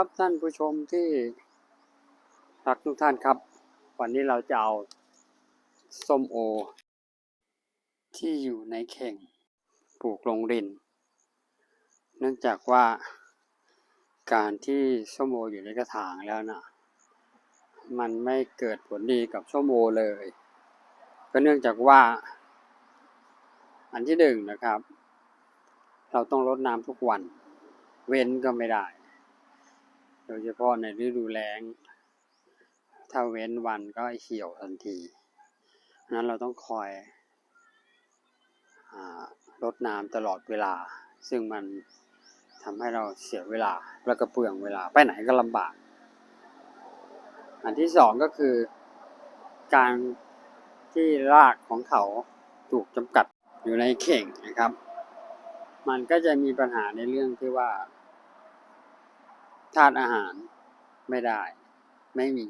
ับท่านผู้ชมที่รักทุกท่านครับ วันนี้เราจะเอาส้มโอ ที่อยู่ในเข่งปลูกลงริน เนื่องจากว่าการที่ส้มโออยู่ในกระถางแล้วนะมันไม่เกิดผลดีกับส้มโอเลย ก็เนื่องจากว่า อันที่หนึ่งนะครับ เราต้องรดน้ำทุกวัน เว้นก็ไม่ได้ ดยเฉพาะในฤดูแล้ง ถ้าเว้นวันก็เหี่ยวทันทีนั้นเราต้องคอยอารดน้ำตลอดเวลา ซึ่งมันทำให้เราเสียเวลาแล้วก็เปลืองเวลาไปไหนก็ลำบาก อันที่สองก็คือการที่รากของเขาถูกจำกัดอยู่ในเข่งนะครับ มันก็จะมีปัญหาในเรื่องที่ว่า ธาตุอาหารไม่ได้ ไม่มี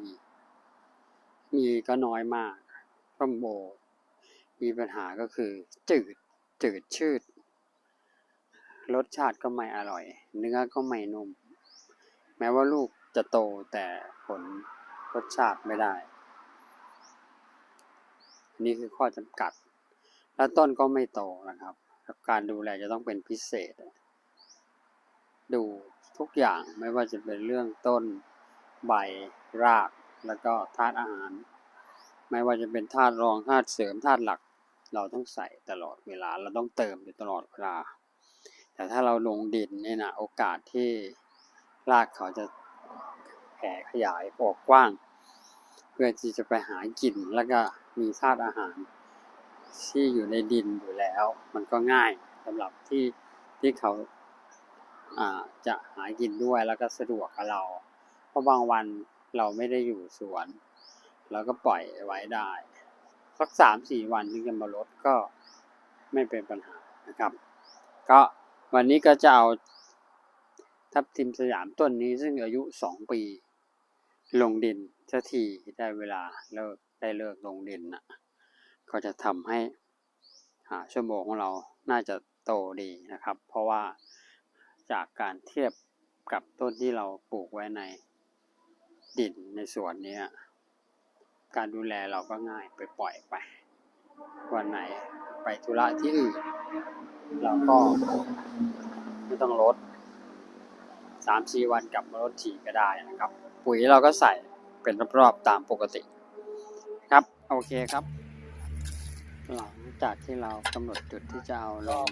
มีก็น้อยมากส้มโอมีปัญหาก็คือจืดจืดชืด รสชาติก็ไม่อร่อย เนื้อก็ไม่นุ่ม แม้ว่าลูกจะโตแต่ผลรสชาติไม่ได้ นี่คือข้อจำกัด แล้วต้นก็ไม่โตนะครับ การดูแลจะต้องเป็นพิเศษ ดู ทุกอย่างไม่ว่าจะเป็นเรื่องต้นใบราก แล้วก็ธาตุอาหาร ไม่ว่าจะเป็นธาตุรองธาตุเสริมธาตุหลัก เราต้องใส่ตลอดเวลาเราต้องเติมอยู่ตลอดเวลา แต่ถ้าเราลงดินเนี่ยนะโอกาสที่รากเขาจะแผ่ขยายออกกว้าง เพื่อที่จะไปหากินแล้วก็มีธาตุอาหาร ที่อยู่ในดินอยู่แล้ว มันก็ง่ายสำหรับที่ที่เขาอ่า จะหากินด้วยแล้วก็สะดวกกับเรา เพราะบางวันเราไม่ได้อยู่สวนเราก็ปล่อยไว้ได้ สักสามสี่วันถึงจะมาลดก็ไม่เป็นปัญหานะครับ ก็วันนี้ก็จะเอาทับทิมสยามต้นนี้ซึ่งอายุสองปี ลงดินสักทีได้เวลาเลิกได้เลิกลงดินนะก็จะทำให้หาชั่วโมงของเราน่าจะโตดีนะครับ เพราะว่า จากการเทียบกับต้นที่เราปลูกไว้ในดินในสวนนี้การดูแลเราก็ง่ายไปปล่อยไป วันไหนไปธุระที่อื่น เราก็ไม่ต้องลดสามสี่วันกลับมาลดทีก็ได้นะครับ ปุ๋ยเราก็ใส่เป็นรอบๆตามปกติครับ โอเคครับ หลังจากที่เรากำหนดจุดที่จะเอาลง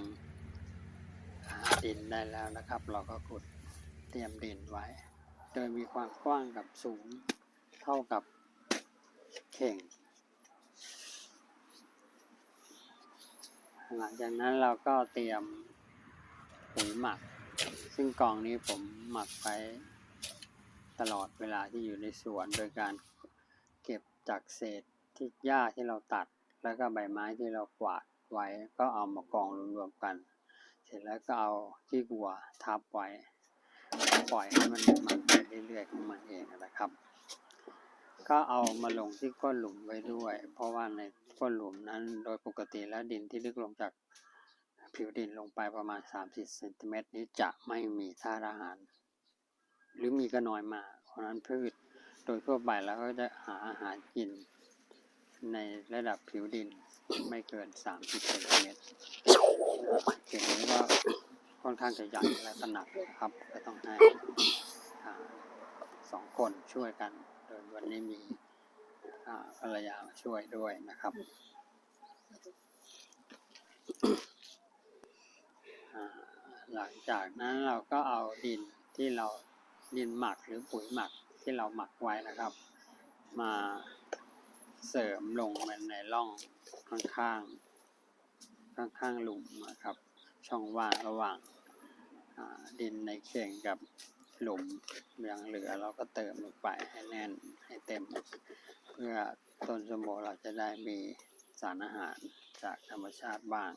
ดินได้แล้วนะครับ เราก็ขุดเตรียมดินไว้ โดยมีความกว้างกับสูงเท่ากับเข่ง หลังจากนั้นเราก็เตรียมปุ๋ยหมัก ซึ่งกองนี้ผมหมักไว้ตลอดเวลาที่อยู่ในสวน โดยการเก็บจากเศษที่หญ้าที่เราตัด แล้วก็ใบไม้ที่เรากวาดไว้ก็เอามากองรวมๆกัน เสร็จแล้วก็เอาที่กัวทับไว้ปล่อยให้มันหมักไปเรื่อยๆของมันเองนะครับ ก็เอามาลงที่ก้นหลุมไว้ด้วย เพราะว่าในก้นหลุมนั้นโดยปกติแล้วดินที่ลึกลงจากผิวดินลงไปประมาณ 30เซนติเมตรนี้จะไม่มีธาตุอาหาร หรือมีก็น้อยมากเพราะนั้นพืชโดยทั่วไปแล้วก็จะหาอาหารกินในระดับผิวดิน ไม่เกิน30เซนติเมตรเข่งนี้ก็ค่อนข้างจะใหญ่และหนักนะครับ ก็ต้องให้สองคนช่วยกันโดยวันนี้มีภรรยามาช่วยด้วยนะครับหลังจากนั้นเราก็เอาดินที่เราดินหมักหรือปุ๋ยหมักที่เราหมักไว้นะครับ มา เสริมลงไปในร่องข้างๆข้างๆหลุมนะครับ ช่องว่างระหว่างดินในเข่งกับหลุมยังเหลือเราก็เติมลงไปให้แน่นให้เต็ม เพื่อต้นสมโมเราจะได้มีสารอาหารจากธรรมชาติบ้าง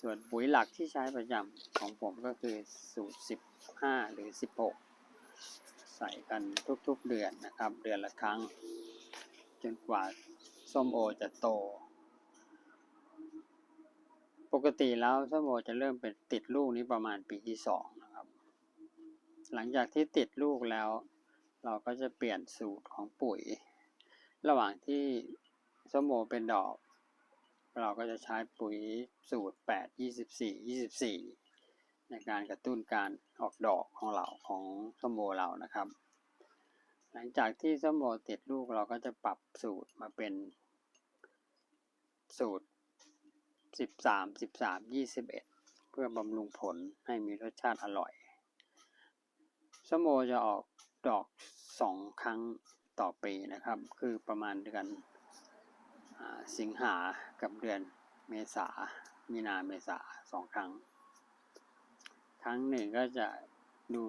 ส่วนปุ๋ยหลักที่ใช้ประจำของผมก็คือสูตร 15 หรือ 16 ใส่กันทุกๆเดือนนะครับ เดือนละครั้ง จนกว่าส้มโอจะโต ปกติแล้วส้มโอจะเริ่มเป็นติดลูกนี้ประมาณปีที่สองนะครับ หลังจากที่ติดลูกแล้ว เราก็จะเปลี่ยนสูตรของปุ๋ย ระหว่างที่ส้มโอเป็นดอก เราก็จะใช้ปุ๋ยสูตร 8 24 24 ในการกระตุ้นการออกดอกของเราของส้มโอเรานะครับ หลังจากที่ส้มโอติดลูกเราก็จะปรับสูตรมาเป็น สูตร 13 13 21 เพื่อบำรุงผลให้มีรสชาติอร่อยส้มโอจะออกดอกสองครั้งต่อปีนะครับ คือประมาณเดือนอสิงหากับเดือนเมษา มีนาเมษาสองครั้ง ครั้งหนึ่งก็จะดู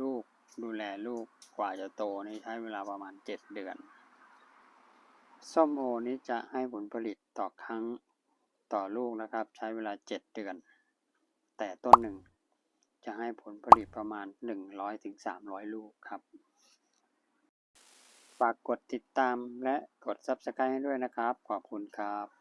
ลูก ดูแลลูกกว่าจะโตนี่ใช้เวลาประมาณเจ็ดเดือน ส้มโอนี้จะให้ผลผลิตต่อครั้งต่อลูกนะครับ ใช้เวลาเจ็ดเดือน แต่ต้นหนึ่งจะให้ผลผลิตประมาณ 100-300ถึง300 ลูกครับ ฝากกดติดตามและกด Subscribe ให้ด้วยนะครับ ขอบคุณครับ